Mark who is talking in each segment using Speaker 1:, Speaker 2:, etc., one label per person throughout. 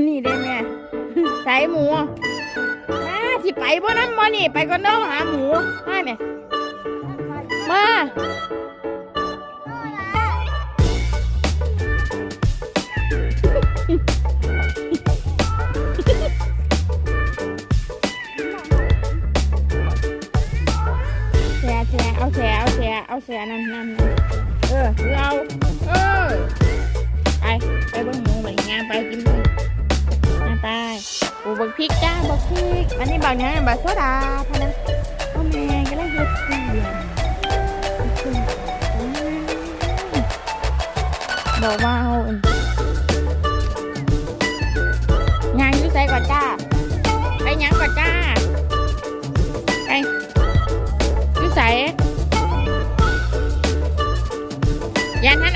Speaker 1: นนี้ได้แม่ใส่หมูมาที่ไปบ่น้ำมานี่ ไปก่อนเด้อหาหมูได้ไหมมาแชร์แชร์เอาแชร์เอาแชร์เอาแชร์นั่นนั่นเออหรือเอาเออ ไป ไปเบิ่งหมูไปงานไปกินเลย งานไปปูบักพริกจ้าบักพริกอันนี้บักเนี้ยบักโซดาพะนะโอ้แม่ก็เลยเฮ็ดเสียงบอกว่าเอาอันงานอยุ่ใส่ก่อนจ้า ไปหยังก่อนจ้า ไปอยุ่ใส่ยันท่า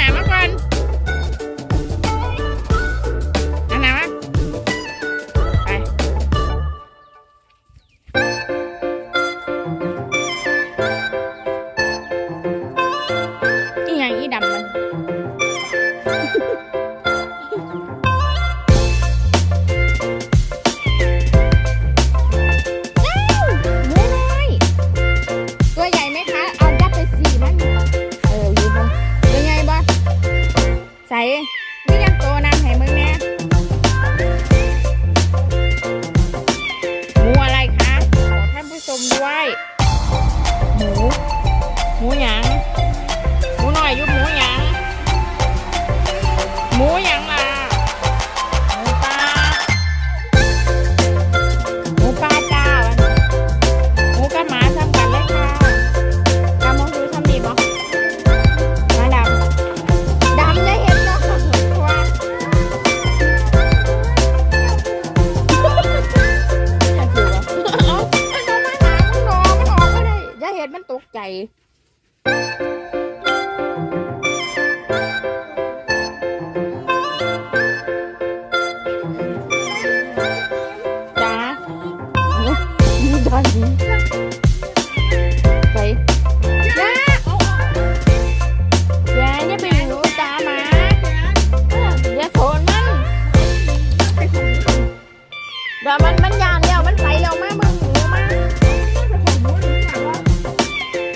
Speaker 1: ravie. Vậy. Dạ. Dạ với bì nữa ta mà. Dạ phồn. Rồi mình mình nhàn nhau mình phải đâu má mừng nữa má.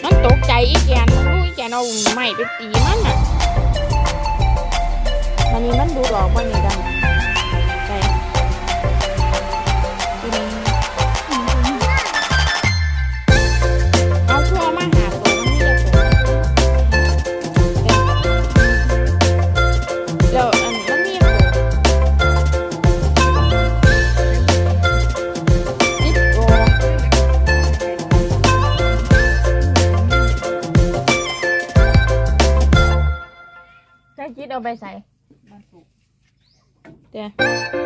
Speaker 1: Nó tốt chạy ít dạ nó đuôi chạy nó mày bị tí má, nè. Mà nhìn bánh đu rồi qua nhìn đâu. จะคิดเอาไปใส่เดี๋ยว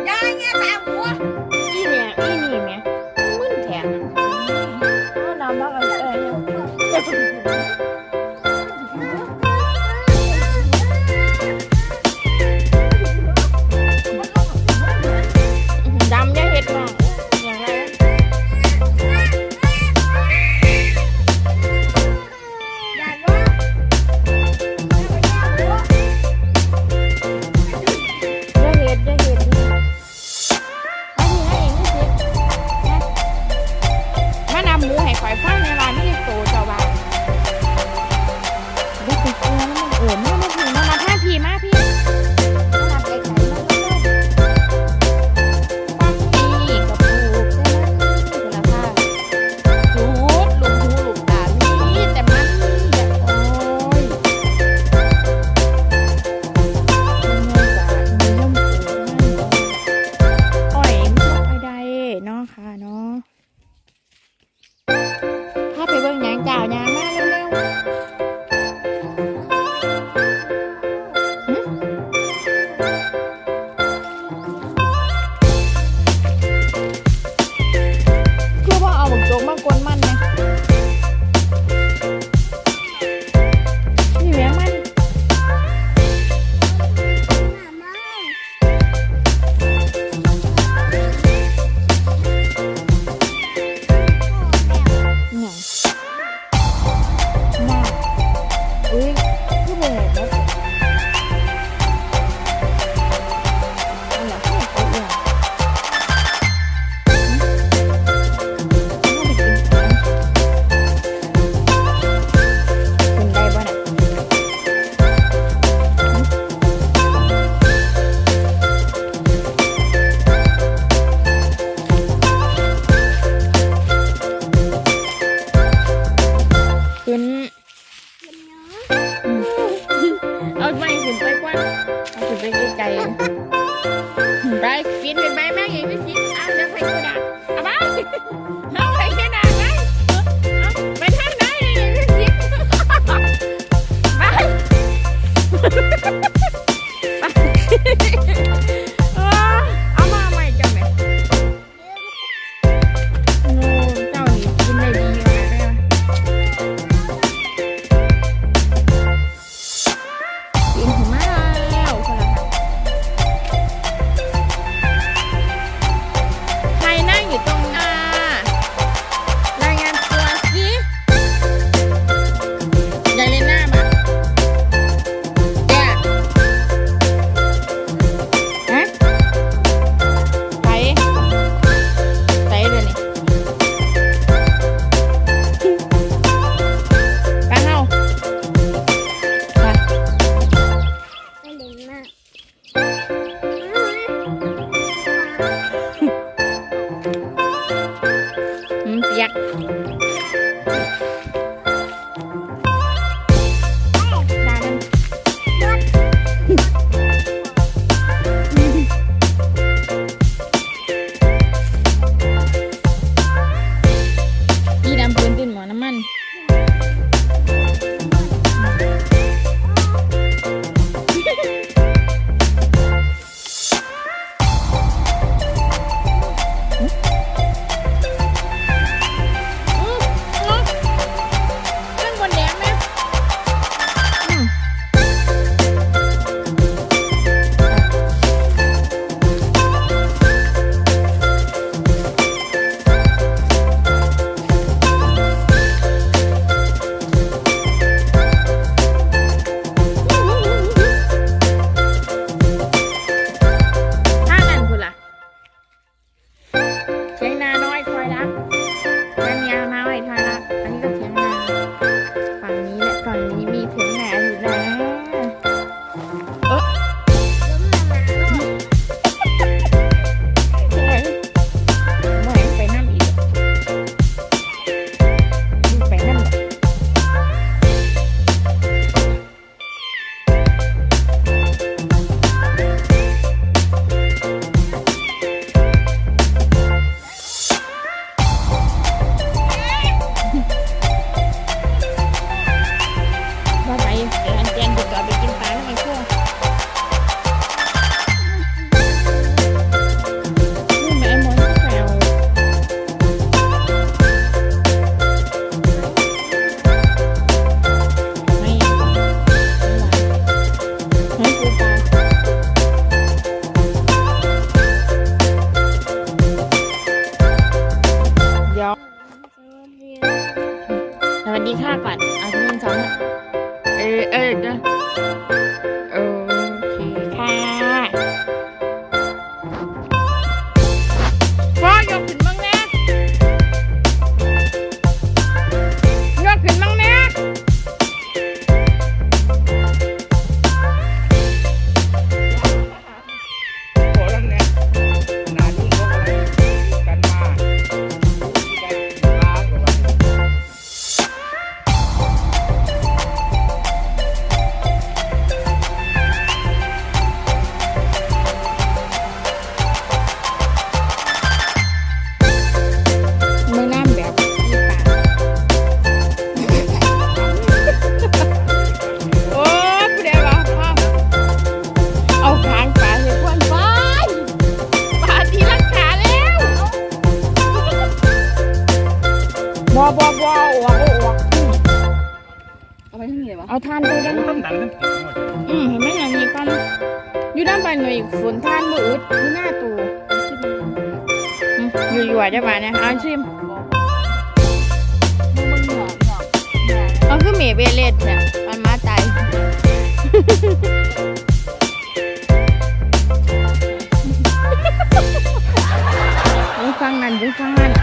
Speaker 1: ยา
Speaker 2: ยเนี่ยตาหัว
Speaker 1: อีเนี่ยอีนี่เนี่ยมึนแถมเอาน้ำมาเอาเออเนี่ย อยฟังในร้านนี่สุด getting it. ไปทั้นี้เะเอาทานไปด้า
Speaker 2: น
Speaker 1: ด้อืมเห็นไหมอย่างนี้ก่
Speaker 3: ออ
Speaker 1: ยู่ด้านไป
Speaker 3: หน่
Speaker 1: อยฝนทานมืออึดที่หน้าตูอยู่อยู่อ่จะมาเนี่ยเอาชิม
Speaker 4: มั
Speaker 1: นคือเมเบเลตเนี่ยมันมาตายฟังนั่นฟังนั่น